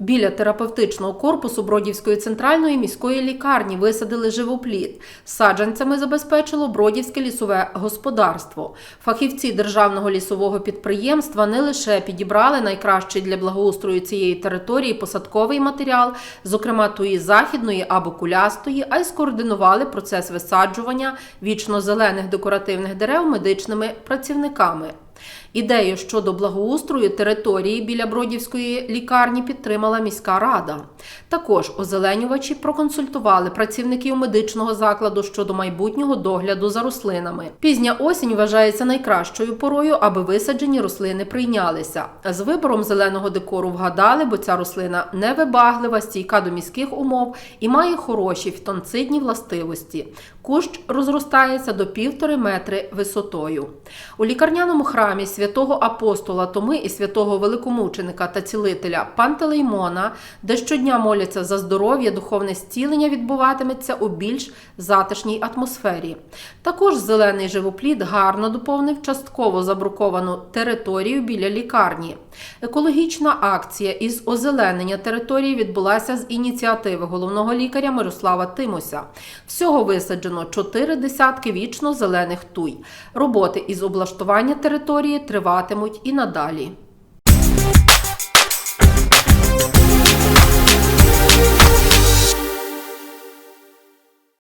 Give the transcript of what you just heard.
Біля терапевтичного корпусу Бродівської центральної міської лікарні висадили живопліт. Саджанцями забезпечило Бродівське лісове господарство. Фахівці державного лісового підприємства не лише підібрали найкращий для благоустрою цієї території посадковий матеріал, зокрема тої західної або кулястої, а й скоординували процес висаджування вічно-зелених декоративних дерев медичними працівниками. Ідею щодо благоустрою території біля Бродівської лікарні підтримала міська рада. Також озеленювачі проконсультували працівників медичного закладу щодо майбутнього догляду за рослинами. Пізня осінь вважається найкращою порою, аби висаджені рослини прийнялися. З вибором зеленого декору вгадали, бо ця рослина невибаглива, стійка до міських умов і має хороші фітонцидні властивості. Кущ розростається до півтори метри висотою. У лікарняному храмі святого апостола Томи і святого великомученика та цілителя Пантелеймона, де щодня моляться за здоров'я, духовне зцілення відбуватиметься у більш затишній атмосфері. Також зелений живоплід гарно доповнив частково забруковану територію біля лікарні. Екологічна акція із озеленення території відбулася з ініціативи головного лікаря Мирослава Тимося. Всього висаджено чотири десятки вічно зелених туй. Роботи із облаштування території триватимуть і надалі.